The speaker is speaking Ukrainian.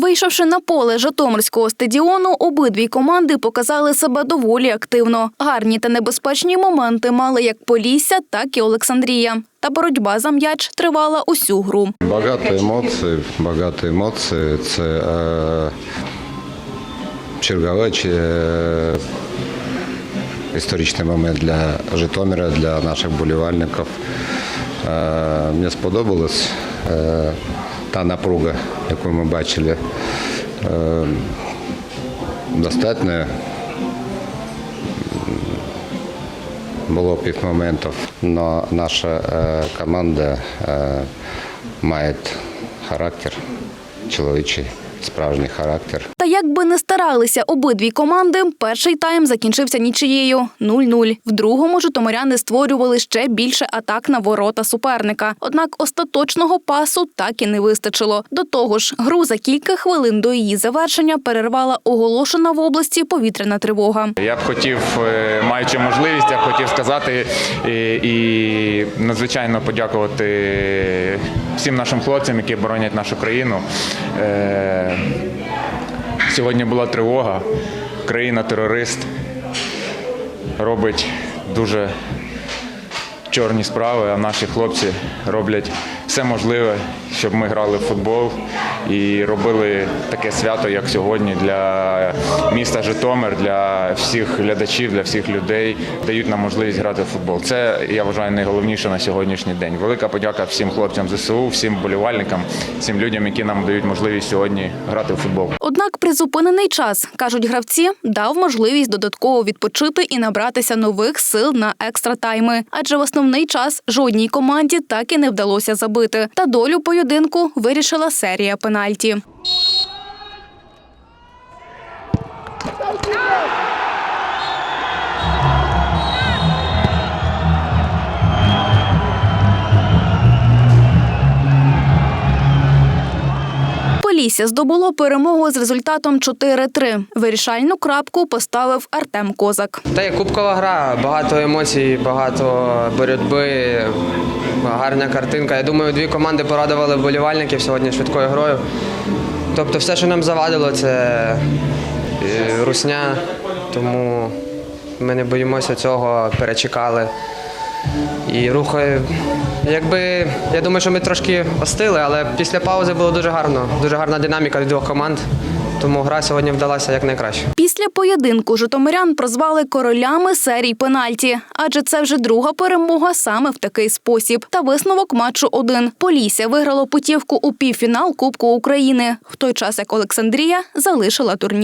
Вийшовши на поле Житомирського стадіону, обидві команди показали себе доволі активно. Гарні та небезпечні моменти мали як Полісся, так і Олександрія. Та боротьба за м'яч тривала усю гру. Багато емоцій, багато емоцій. Це е, черговий е, історичний момент для Житомира, для наших болівальників. Е, мені сподобалась е, та напруга, яку ми бачили. Е, достатньо було пів моментів, але наша е, команда е, має характер, чоловічий, справжній характер. Та як би не старалися обидві команди, перший тайм закінчився нічиєю 0-0. В другому житомиряни створювали ще більше атак на ворота суперника. Однак остаточного пасу так і не вистачило. До того ж, гру за кілька хвилин до її завершення перервала оголошена в області повітряна тривога. Я б хотів, е, маючи можливість, я б хотів сказати і, і надзвичайно подякувати всім нашим хлопцям, які боронять нашу країну. Сьогодні була тривога. Країна-терорист робить дуже чорні справи, а наші хлопці роблять все можливе, щоб ми грали в футбол і робили таке свято, як сьогодні, для міста Житомир, для всіх глядачів, для всіх людей, дають нам можливість грати в футбол. Це я вважаю найголовніше на сьогоднішній день. Велика подяка всім хлопцям ЗСУ, всім болівальникам, всім людям, які нам дають можливість сьогодні грати в футбол. Однак призупинений час, кажуть гравці, дав можливість додатково відпочити і набратися нових сил на екстра тайми. Адже в основний час жодній команді так і не вдалося забити. Та долю поєдинку вирішила серія пенальті. Полісся здобуло перемогу з результатом 4-3. Вирішальну крапку поставив Артем Козак. Та є кубкова гра, багато емоцій, багато боротьби, гарна картинка. Я думаю, дві команди порадували вболівальників сьогодні швидкою грою. Тобто все, що нам завадило, це е, русня, тому ми не боїмося цього, перечекали. І рухає. Якби я думаю, що ми трошки остили, але після паузи було дуже гарно. Дуже гарна динаміка від двох команд. Тому гра сьогодні вдалася як найкраще. Після поєдинку житомирян прозвали королями серій пенальті, адже це вже друга перемога саме в такий спосіб. Та висновок матчу один. Полісся виграло путівку у півфінал Кубку України, в той час як Олександрія залишила турнір.